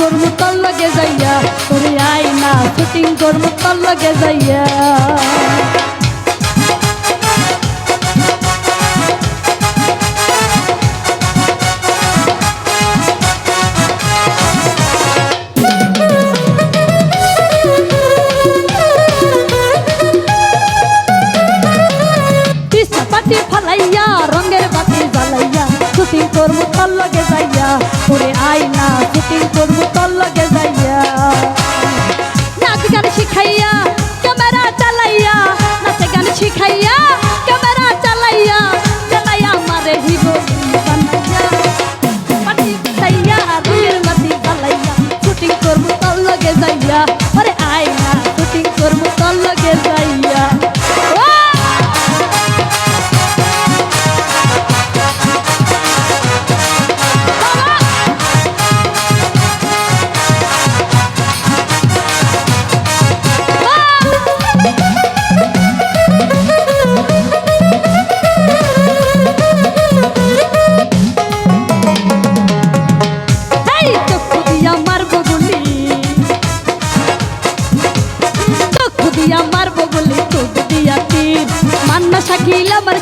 করব তোর লগে যাইয়া ওরে আয় না শুটিং করব তোর লগে যাইয়া কৃষ্ণ পাটি ফালাইয়া রঙের বাতি জ্বালাইয়া শুটিং করব তোর লগে যাইয়া ওরে আয় না শুটিং করব তার লাগে যাইয়া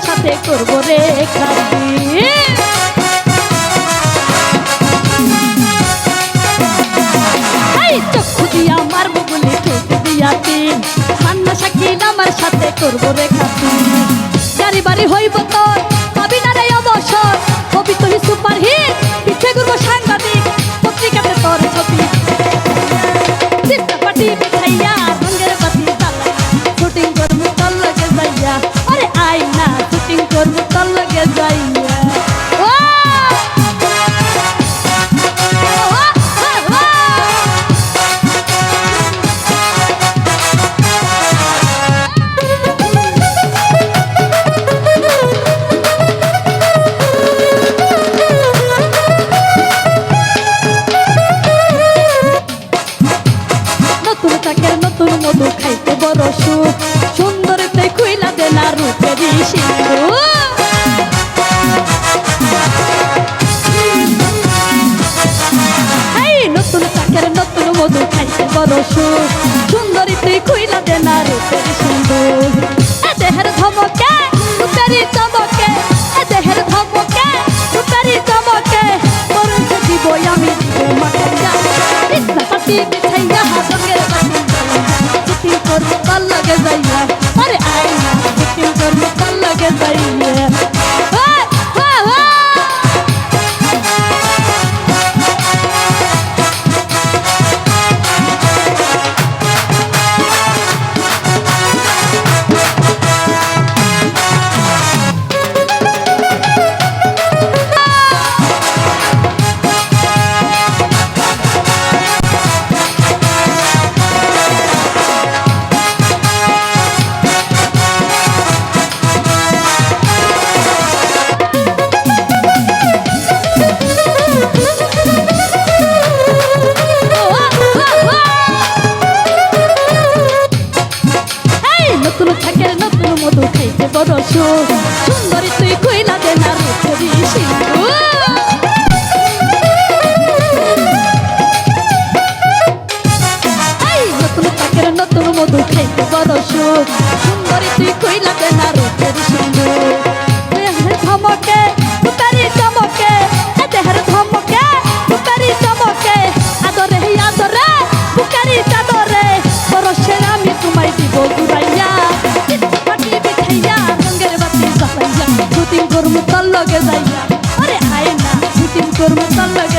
সাথে করব রে খাবি চক্ষু দিয়া আমার গুলি চোখ দিয়া তিন আমার সাথে করব রে গাড়ি বাড়ি হইব দেনা রূপেরই সিন্ধু নতুন চাকের নতুন মধু খাইতে বড় সুখ সুন্দরীতে খুইলা দেনা রূপেরই সিন্ধু এ দেহের ধমকে, রূপেরই চমকে। দেহের ধমকে, রূপেরই চমকে। মরণ দিব আমি কৃষ্ণ পাটি বিছাইয়া ছুটি করব তার লগে যাইয়া। আরে আয় না করব তার লগে যাইয়া। সুখ সুন্দরী তুই কইলা দে না রূপেরই সিন্ধু। নতুন পাখির নতুন মধু খাইতে বড় তোর লগে যাইয়া। আরে আয় না শুটিং করব তোর লগে